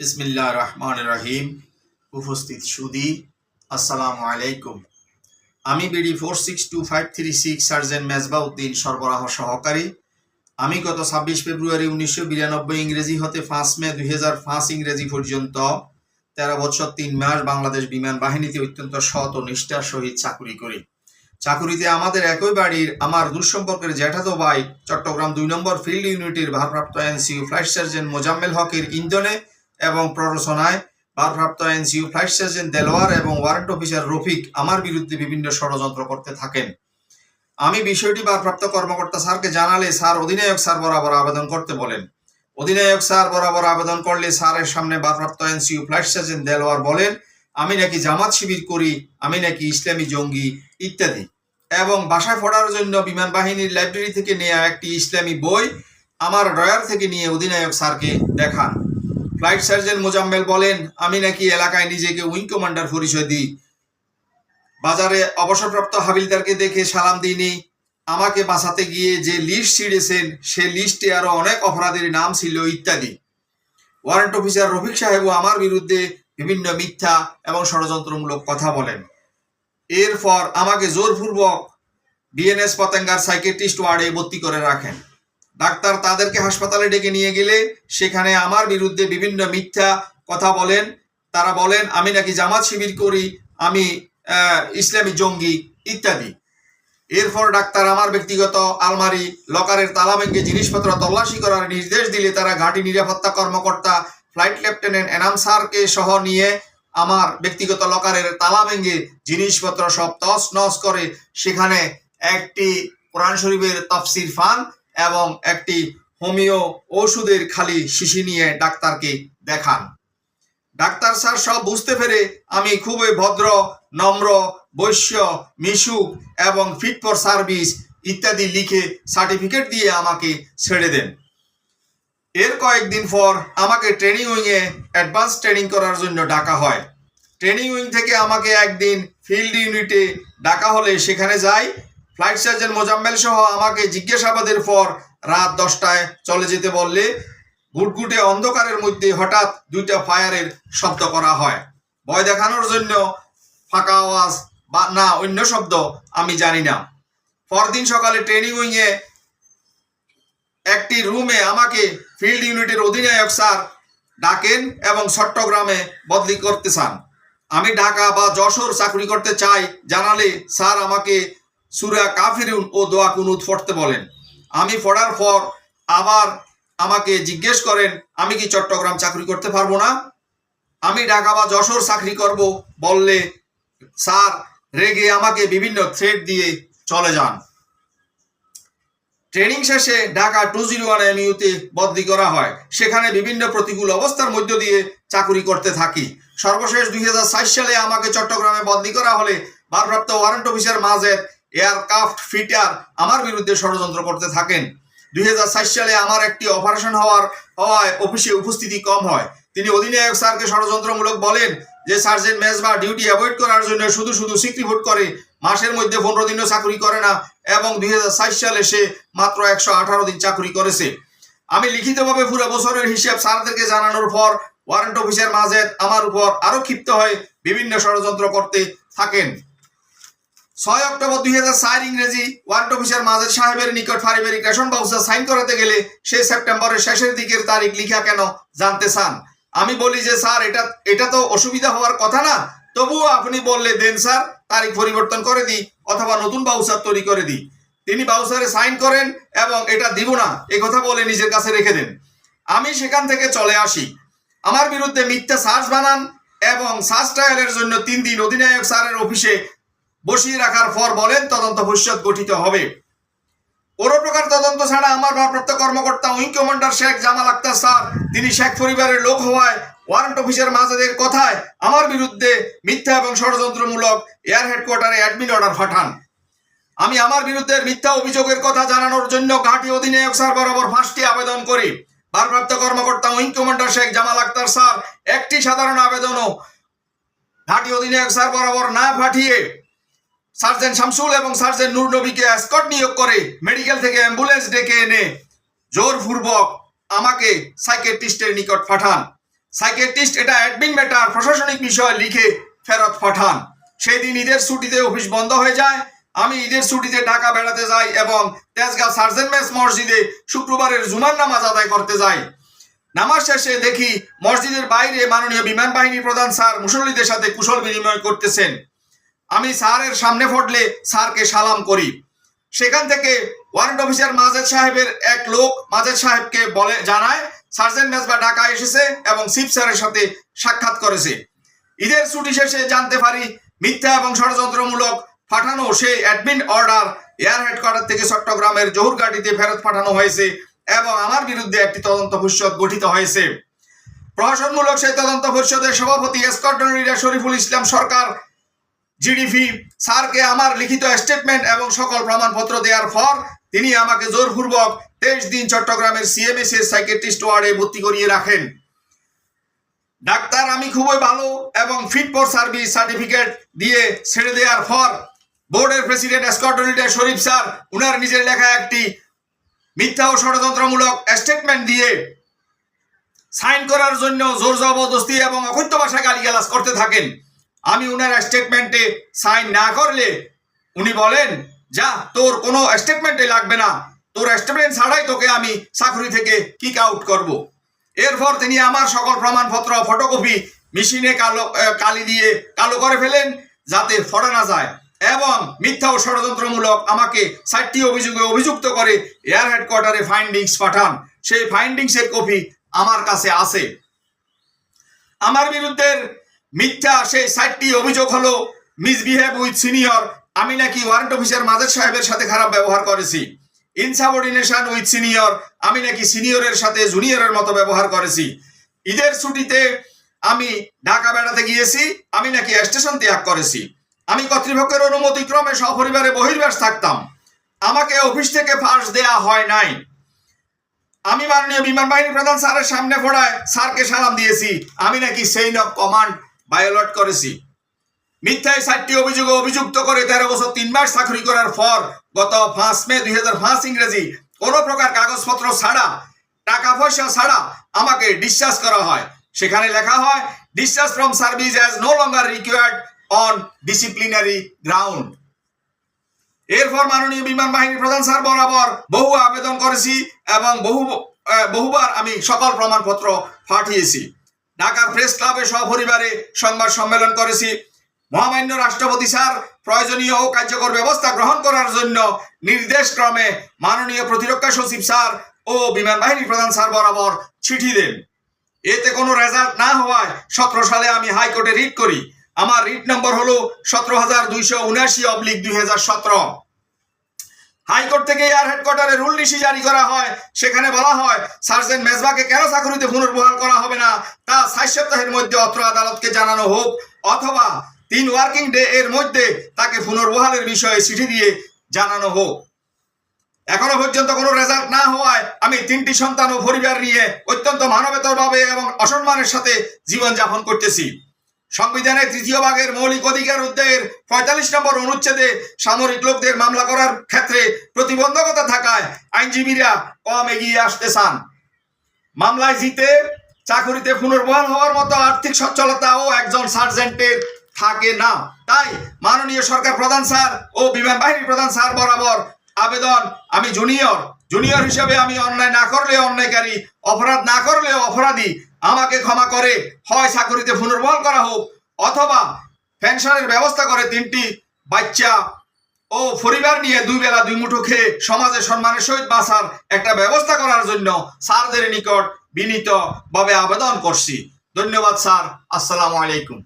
বিসমিল্লাহ রহমান রাহিম উপস্থিত সুদি, আসসালামু আলাইকুম। আমি BD four six two five three six sergeant Mezbauddin সরবরাহ সহকারী। আমি গত ছাব্বিশ ফেব্রুয়ারি উনিশশো বিরানব্বই ইংরেজি হতে পাঁচ মে দুই হাজার পাঁচ ইংরেজি পর্যন্ত তেরো বছর তিন মাস বাংলাদেশ বিমান বাহিনীতে অত্যন্ত সৎ ও নিষ্ঠার সহিত চাকুরি করি। চাকুরিতে আমাদের একই বাড়ির আমার দুঃসম্পর্কের জ্যাঠাতো ভাই চট্টগ্রাম দুই নম্বর ফিল্ড ইউনিটের ভারপ্রাপ্ত এনসিইউ ফ্লাইট সার্জেন্ট মোজাম্মেল হকের ইন্ধনে এবং প্ররোচনায় ভারপ্রাপ্ত এনসিউ ফ্লাইট সার্জেন্ট দেলোয়ার এবং ওয়ারেন্ট অফিসার রফিক আমার বিরুদ্ধে বিভিন্ন ষড়যন্ত্র করতে থাকেন। আমি বিষয়টি ভারপ্রাপ্ত কর্মকর্তা স্যারকে জানালে স্যার অধিনায়ক স্যার বরাবর আবেদন করতে বলেন। অধিনায়ক স্যার বরাবর আবেদন করলে স্যারের সামনে ভারপ্রাপ্ত এনসিউ ফ্লাইট সার্জেন্ট দেলোয়ার বলেন, আমি নাকি জামাত শিবির করি, আমি নাকি ইসলামী জঙ্গি, ইত্যাদি। এবং বাসায় পড়ার জন্য বিমান বাহিনীর লাইব্রেরি থেকে নেওয়া একটি ইসলামী বই আমার ড্রয়ার থেকে নিয়ে অধিনায়ক স্যারকে দেখান। ফ্লাইট সার্জেন্ট মোজাম্মেল বলেন, আমি নাকি এলাকায় নিজেকে উইং কমান্ডার পরিচয় দিই। বাজারে অবসরপ্রাপ্ত হাবিলদারকে দেখে সালাম দিইনি। আমাকে বাঁচাতে গিয়ে যে লিস্ট ছিঁড়েছেন, সে লিস্টে আরও অনেক অপরাধের নাম ছিল ইত্যাদি। ওয়ারেন্ট অফিসার রফিক সাহেবও আমার বিরুদ্ধে বিভিন্ন মিথ্যা এবং ষড়যন্ত্রমূলক কথা বলেন। এরপর আমাকে জোরপূর্বক বিএনএস পতেঙ্গার সাইকেট্রিস্ট ওয়ার্ডে ভর্তি করে রাখেন। ডাক্তার তাদেরকে হাসপাতালে ডেকে নিয়ে গেলে সেখানে আমার বিরুদ্ধে বিভিন্ন মিথ্যা কথা বলেন। তারা বলেন, আমি নাকি জামাত শিবির করি, আমি ইসলামী জঙ্গি, ইত্যাদি। এরপর ডাক্তার আমার ব্যক্তিগত আলমারি, লকারের তালা ভেঙে জিনিসপত্র তল্লাশি করার নির্দেশ দিলে তারা ঘাঁটি নিরাপত্তা কর্মকর্তা, ফ্লাইট লেফটেন্যান্ট এনাম স্যারকে সহ নিয়ে আমার ব্যক্তিগত লকারের তালা ভেঙে জিনিসপত্র সব তস নস করে সেখানে একটি কোরআন শরীফের তফসির ফান এবং একটি হোমিও ওষুধের খালি শিশি নিয়ে ডাক্তারকে দেখান। ডাক্তার স্যার সব বুঝতে পেরে আমি খুবই ভদ্র, নম্র, বৈশ্য, মিশুক এবং ফিট ফর সার্ভিস ইত্যাদি লিখে সার্টিফিকেট দিয়ে আমাকে ছেড়ে দেন। এর কয়েকদিন পর আমাকে ট্রেনিং উইংয়ে অ্যাডভান্স ট্রেনিং করার জন্য ডাকা হয়। ট্রেনিং উইং থেকে আমাকে একদিন ফিল্ড ইউনিটে ডাকা হলে সেখানে যাই ফ্লাইট সার্জেন্ট মোজাম্মেল সহ আমাকে জিজ্ঞাসাবাদের পর রাত দশটায় চলে যেতে বললে গুটগুটে অন্ধকারের মধ্যে হঠাৎ দুইটা ফায়ারের শব্দ করা হয়। ভয় দেখানোর জন্য ফাঁকা আওয়াজ বা না, অন্য শব্দ আমি জানি না। পরদিন সকালে ট্রেনিং উইংয়ে একটি রুমে আমাকে ফিল্ড ইউনিটের অধিনায়ক স্যার ডাকেন এবং চট্টগ্রামে বদলি করতে চান। আমি ঢাকা বা যশোর চাকরি করতে চাই, জানালে স্যার আমাকে সুরা কাফিরুন ও দোয়া কুনুত পড়তে বলেন। আমি পড়ার পর আবার আমাকে জিজ্ঞেস করেন, আমি কি চট্টগ্রাম চাকরি করতে পারব না? আমি ঢাকা বা যশোর চাকরি করব বললে স্যার রেগে আমাকে বিভিন্ন থ্রেড দিয়ে চলে যান। ট্রেনিং শেষে ঢাকা টু জিরো ওয়ান এমইউতে বদলি করা হয়। সেখানে বিভিন্ন প্রতিকূল অবস্থার মধ্য দিয়ে চাকুরি করতে থাকি। সর্বশেষ দুই সালে আমাকে চট্টগ্রামে বদলি করা হলে ভারপ্রাপ্ত warrant officer Majed aircraft fitter আমার বিরুদ্ধে ষড়যন্ত্র করতে থাকেন। দুই সালে আমার একটি অপারেশন হওয়ার, হওয়ায় অফিসে উপস্থিতি কম হয়। তিনি অধিনায়ক স্যারকে ষড়যন্ত্রমূলক বলেন যে, সার্জেন্ট মেজবা ডিউটি অ্যাভয়েড করার জন্য শুধু শুধু সিক্রি ভোট করে, মাসের মধ্যে পনেরো দিনও চাকরি করে না। এবং দুই হাজার সালে সে মাত্র একশো আঠারো দিন চাকরি করেছে। আমি লিখিতভাবে পুরো বছরের হিসাব স্যারদেরকে জানানোর পর, ওয়ারেন্ট অফিসের মাঝে আমার উপর আরও ক্ষিপ্ত হয়ে বিভিন্ন ষড়যন্ত্র করতে থাকেন। ছয় অক্টোবর দুই হাজার চার ইংরেজি ওয়ারেন্ট অফিসার মাজেদ সাহেবের নিকট পারিবারিক রেশন বাউসা সাইন করাতে গেলে সে সেপ্টেম্বরের শেষের দিকের তারিখ লিখা কেন জানতে চান? আমি বলি যে, স্যার, এটা এটা তো অসুবিধা হওয়ার কথা না। তবুও আপনি বললে দেন, স্যার, তারিখ পরিবর্তন করে দিই অথবা নতুন বাউসার তৈরি করে দিই। তিনি বাউসারে সাইন করেন এবং এটা দিব না। কথা বলে নিজের কাছে রেখে দেন। আমি সেখান থেকে চলে আসি। আমার বিরুদ্ধে মিথ্যা সার্চ বানান এবং সার্চ ট্রায়ালের জন্য তিন দিন অধিনায়ক স্যারের অফিসে বসিয়ে রাখার পর বলেন তদন্ত ভবিষ্যৎ গঠিত হবে। কোনো প্রকার তদন্ত ছাড়া আমার ভারপ্রাপ্ত কর্মকর্তা wing commander Sheikh, Jamal Akhtar sir, তিনি শেখ পরিবারের লোক হওয়ায় ওয়ারেন্ট অফিসের মাজাদের কথায় আমার বিরুদ্ধে মিথ্যা এবং ষড়যন্ত্রমূলক এয়ার হেডকোয়ার্টারে অ্যাডমিন অর্ডার পাঠান। আমি আমার বিরুদ্ধে মিথ্যা অভিযোগের কথা জানানোর জন্য ঘাটি অধিনায়ক স্যার বরাবর ফাঁসটি আবেদন করি। ভারপ্রাপ্ত কর্মকর্তা wing commander Sheikh, Jamal Akhtar sir, একটি সাধারণ আবেদনও ঘাটি অধিনায়ক স্যার বরাবর না পাঠিয়ে সার্জেন্ট শামসুল এবং সার্জেন নূর নবীকে স্কট নিয়োগ করে মেডিকেল থেকে অ্যাম্বুলেন্স ডেকে এনে জোরপূর্বক আমাকে সাইকেট্রিস্টের নিকট পাঠান। সাইকেট্রিস্ট এটা অ্যাডমিন ম্যাটার প্রশাসনিক বিষয় লিখে ফেরত পাঠান। সেই দিন ঈদের ছুটিতে অফিস বন্ধ হয়ে যায়। আমি ঈদের ছুটিতে ঢাকা বেড়াতে যাই এবং তেজগাঁও সার্জেন মেস মসজিদে শুক্রবারের জুমার নামাজ আদায় করতে যাই। নামাজ শেষে দেখি মসজিদের বাইরে মাননীয় বিমান বাহিনী প্রধান স্যার মুসল্লিদের সাথে কুশল বিনিময় করতেছেন। আমি স্যারের সামনে পড়লে স্যারকে সালাম করি। সেখান থেকে ওয়ারেন্ট অফিসার মাজেদ সাহেবের এক লোক মাজেদ সাহেবকে বলে, জানায়, সার্জেন্ট মেজবা ঢাকা এসেছে এবং সিপ স্যারের সাথে সাক্ষাৎ করেছে। ঈদের ছুটি শেষে জানতে পারি মিথ্যা এবং ষড়যন্ত্রমূলক পাঠানো সেই অ্যাডমিন অর্ডার এয়ার হেডকোয়ার্টার থেকে চট্টগ্রামের জহুরঘাটিতে ফেরত পাঠানো হয়েছে এবং আমার বিরুদ্ধে একটি তদন্ত পরিষদ গঠিত হয়েছে। প্রশাসনমূলক সেই তদন্ত পরিষদের সভাপতি লিডার শরীফুল ইসলাম সরকার জিডিপি স্যারকে আমার লিখিত স্টেটমেন্ট এবং সকল প্রমাণপত্র দেওয়ার পর তিনি আমাকে জোরপূর্বক তেইশ দিন চট্টগ্রামের সিএমএস এর সাইকেট্রিস্ট ওয়ার্ডে ভর্তি করিয়ে রাখেন। ডাক্তার, আমি খুবই ভালো এবং ফিট ফর সার্ভিস সার্টিফিকেট দিয়ে ছেড়ে দেওয়ার পর বোর্ডের প্রেসিডেন্ট স্কটলিডার শরীফ স্যার, উনার নিজের লেখা একটি মিথ্যা ও ষড়যন্ত্রমূলক স্টেটমেন্ট দিয়ে সাইন করার জন্য জোর জবরদস্তি এবং অকথ্য ভাষায় গালিগালাজ করতে থাকেন। আমি উনার স্টেটমেন্টে সাইন না করলে উনি বলেন, যা, তোর কোনো স্টেটমেন্টে লাগবে না। তোর স্টেটমেন্ট ছাড়াই তোকে আমি চাকরি থেকে কিক আউট করব। এরপর তিনি আমার সকল প্রমাণপত্র ফটোকপি মেশিনে কালো কালি দিয়ে কালো করে ফেলেন যাতে ফড়া না যায় এবং মিথ্যা ও ষড়যন্ত্রমূলক আমাকে ষাটটি অভিযোগে অভিযুক্ত করে এয়ার হেডকোয়ার্টারে ফাইন্ডিংস পাঠান। সেই ফাইন্ডিংসের কপি আমার কাছে আছে। আমার বিরুদ্ধে মিথ্যা সেই সাইটটি অভিযোগ হলো মিসবিহেভ উইথ সিনিয়র আমি নাকি ওয়ারেন্ট অফিসার মাদের সাহেবের সাথে খারাপ ব্যবহার করেছি। ইনসাবর্ডিনেশন উইথ সিনিয়র আমি নাকি সিনিয়রের সাথে জুনিয়রের মতো ব্যবহার করেছি। ঈদের ছুটিতে আমি ঢাকা বেড়াতে গিয়েছি, আমি নাকি স্টেশন ত্যাগ করেছি। আমি কর্তৃপক্ষের অনুমতি ক্রমে সপরিবারে বহির্বাস থাকতাম। আমাকে অফিস থেকে ফাঁস দেয়া হয় নাই। আমি মাননীয় বিমান বাহিনী প্রধান স্যারের সামনে পড়ায় স্যারকে সালাম দিয়েছি। আমি নাকি সেইন অফ কমান্ড বায়োলট করেছি। মিথ্যায় ষাটটি অভিযোগে অভিযুক্ত করে তেরো বছর তিন মাস চাকরি করার পর গত পাঁচ মে দুই হাজার পাঁচ ইংরেজি কোনো প্রকার কাগজপত্র ছাড়া টাকা পয়সা ছাড়া আমাকে ডিসচার্জ করা হয়। সেখানে লেখা হয় discharge from service as no longer required on disciplinary ground এরপর মাননীয় বিমান বাহিনী প্রধান স্যার বরাবর বহু আবেদন করেছি এবং বহু বহুবার আমি সকল প্রমাণপত্র পাঠিয়েছি। ঢাকার প্রেস ক্লাবে সপরিবারে সংবাদ সম্মেলন করেছি। মহামান্য রাষ্ট্রপতি স্যার, প্রয়োজনীয় ও কার্যকর ব্যবস্থা গ্রহণ করার জন্য নির্দেশ ক্রমে মাননীয় প্রতিরক্ষা সচিব স্যার ও বিমান বাহিনী প্রধান স্যার বরাবর চিঠি দেন। এতে কোনো রেজাল্ট না হওয়ায় সতেরো সালে আমি হাইকোর্টে রিট করি। আমার রিট নম্বর হলো সতেরো হাজার দুইশো উনআশি অবলিক দুই হাজার সতেরো। হাইকোর্ট থেকে এয়ার হেডকোয়ার্টারে রুল নিশি জারি করা হয়। সেখানে বলা হয়, সার্জেন্ট মেজবাকে কেন চাকরিতে পুনর্বহাল করা হবে না? তা ষাট সপ্তাহের মধ্যে অত্র আদালতকে জানানো হোক, অথবা তিন ওয়ার্কিং ডে এর মধ্যে তাকে পুনর্বহালের বিষয়ে চিঠি দিয়ে জানানো হোক। এখনও পর্যন্ত কোনো রেজাল্ট না হওয়ায় আমি তিনটি সন্তান ও পরিবার নিয়ে অত্যন্ত মানবেতরভাবে এবং অসম্মানের সাথে জীবন যাপন করতেছি। সংবিধানের তৃতীয় ভাগের মৌলিক অধিকার উদ্যোগের পঁয়তাল্লিশ নম্বর অনুচ্ছেদে সামরিক লোকদের মামলা করার ক্ষেত্রে প্রতিবন্ধকতা থাকায় আইনজীবীরা কম এগিয়ে আসতে চান। মামলায় জিতে চাকুরিতে পুনর্বহাল হওয়ার মতো আর্থিক সচ্ছলতা ও একজন সার্জেন্টের থাকে না। তাই মাননীয় সরকার প্রধান স্যার ও বিমান বাহিনী প্রধান স্যার বরাবর আবেদন, আমি জুনিয়র জুনিয়র হিসেবে আমি অন্যায় না করলে অন্যায়কারী, অপরাধ না করলে অপরাধী আমাকে ক্ষমা করে। হয় চাকরিতে পুনর্বল করা হোক, অথবা পেনশনের ব্যবস্থা করে তিনটি বাচ্চা ও পরিবার নিয়ে দুই বেলা দুই মুঠো খেয়ে সমাজে সম্মানের সহিত বাঁচার একটা ব্যবস্থা করার জন্য স্যারদের নিকট বিনীতভাবে আবেদন করছি। ধন্যবাদ, স্যার। আসসালামু আলাইকুম।